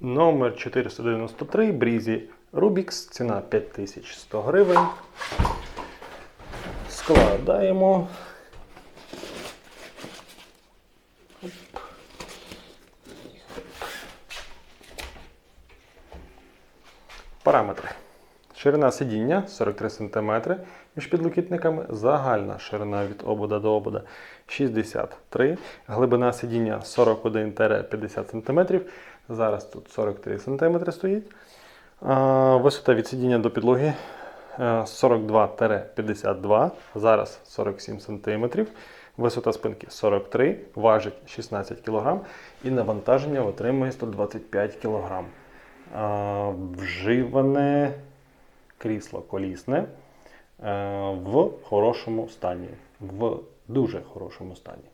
Номер 493 Брізі Rubix, ціна 5100 гривень. Складаємо. Параметри. Ширина сидіння 43 см між підлокітниками. Загальна ширина від обода до обода 63 Глибина сидіння 41-50 см. Зараз тут 43 см стоїть. Висота від сидіння до підлоги е, 42-52, зараз 47 см. Висота спинки 43, важить 16 кг і навантаження отримує 125 кг. Вживане крісло колісне е, в хорошому стані, в дуже хорошому стані.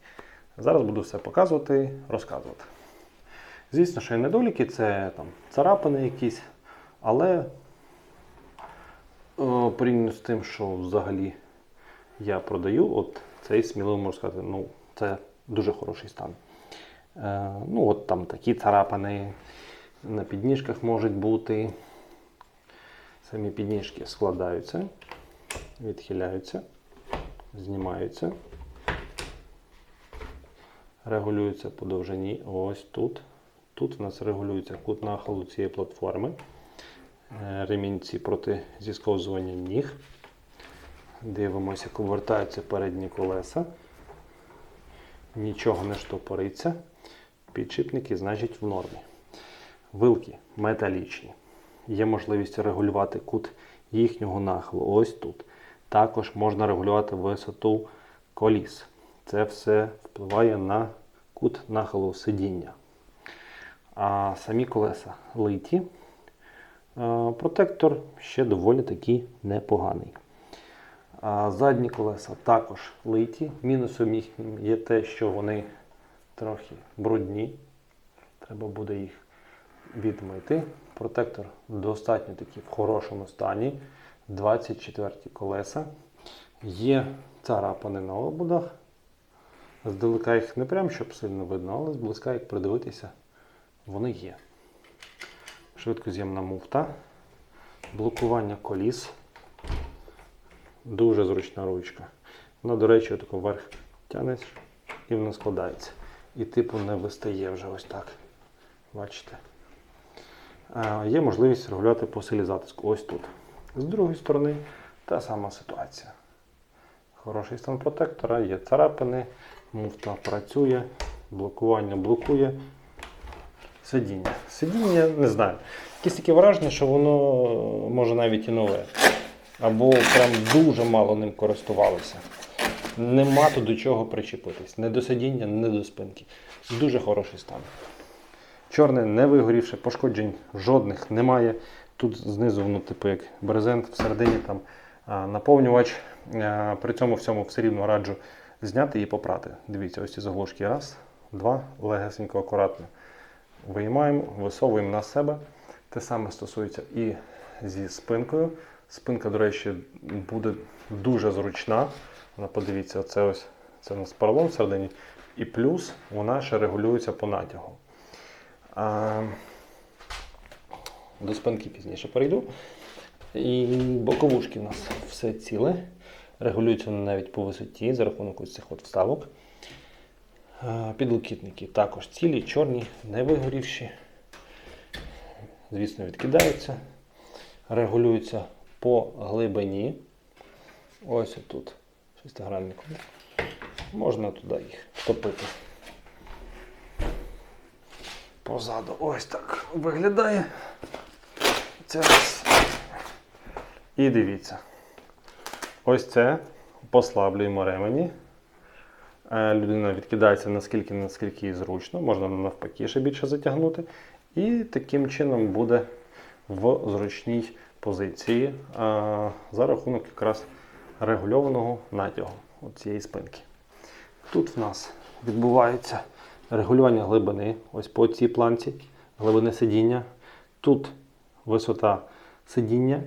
Зараз буду все показувати, розказувати. Звісно, що є недоліки, це там царапини якісь, але о, порівняно з тим, що взагалі я продаю, от цей сміливо можу сказати, ну, це дуже хороший стан. Е, ну, от там такі царапини на підніжках можуть бути. Самі підніжки складаються, відхиляються, знімаються, регулюються по довжині. Ось тут. Тут у нас регулюється кут нахилу цієї платформи, Е, ремінці проти зісковзування ніг. Дивимося, як обертаються передні колеса. Нічого не штопориться. Підшипники, значить, в нормі. Вилки металічні. Є можливість регулювати кут їхнього нахилу. Ось тут. Також можна регулювати висоту коліс. Це все впливає на кут нахилу сидіння. А самі колеса литі. Протектор ще доволі таки непоганий. Задні колеса також литі. Мінусом їхнім є те, що вони трохи брудні. Треба буде їх відмити. Протектор достатньо таки в хорошому стані. 24 колеса. Є царапини на ободах. Здалека їх не прям щоб сильно видно, але зблизька, як придивитися, вони є. Швидкоз'ємна муфта, блокування коліс. Дуже зручна ручка. Вона, до речі, отако вверх тянеш і вона складається. І типу не вистає вже ось так. Бачите? Е, Є можливість регулювати по силі затиску. Ось тут. З другої сторони та сама ситуація. Хороший стан протектора, є царапини, муфта працює, блокування блокує. Сидіння. Сидіння, не знаю. Якесь таке враження, що воно може навіть і нове. Або прям дуже мало ним користувалися. Нема тут до чого причепитись. Не до сидіння, не до спинки. Дуже хороший стан. Чорне не вигорівше, пошкоджень жодних немає. Тут знизу воно, типу, як брезент, всередині там наповнювач. При цьому всьому все рівно раджу зняти і попрати. Дивіться, ось ці заглушки. Раз, два, легесенько, акуратно. Виймаємо, висовуємо на себе. Те саме стосується і зі спинкою. Спинка, до речі, буде дуже зручна. Вона, подивіться, оце ось це у нас поролон всередині. І плюс вона ще регулюється по натягу. А, до спинки пізніше перейду. І боковушки у нас все ціле. Регулюються вони навіть по висоті за рахунок ось цих от вставок. Підлокітники також цілі, чорні, не вигорівші. Звісно, відкидаються. Регулюються по глибині. Ось тут шестигранником. Можна туди їх втопити. Позаду ось так виглядає. Це раз. І дивіться. Ось це послаблюємо ремені. Е, Людина відкидається наскільки, наскільки їй зручно, можна навпаки ще більше затягнути. І таким чином буде в зручній позиції а, за рахунок якраз регульованого натягу цієї спинки. Тут в нас відбувається регулювання глибини, ось по цій планці, глибини сидіння. Тут висота сидіння.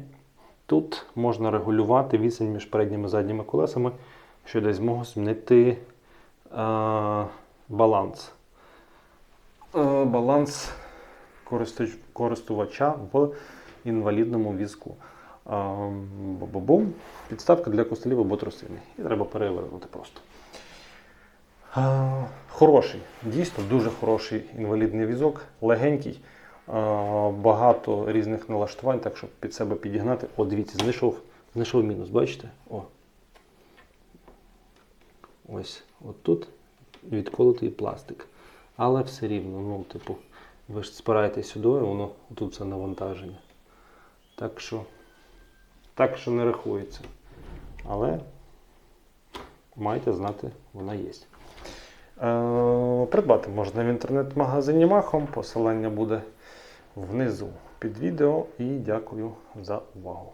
Тут можна регулювати відстань між передніми і задніми колесами, що дасть змогу змінити баланс. Е, баланс користувача в інвалідному візку. Бу-бу-бум. Підставка для костелів або тросини. І треба перевернути просто. Хороший, дійсно дуже хороший інвалідний візок, легенький, багато різних налаштувань, так щоб під себе підігнати. О, дивіться, знайшов, знайшов мінус, бачите? О. Ось, от тут відколотий пластик. Але все рівно, ну, типу, ви ж спираєтесь сюди, і воно тут це навантаження. Так що, так що не рахується. Але маєте знати, вона є. Е, Придбати можна в інтернет-магазині Махом. Посилання буде внизу під відео. І дякую за увагу.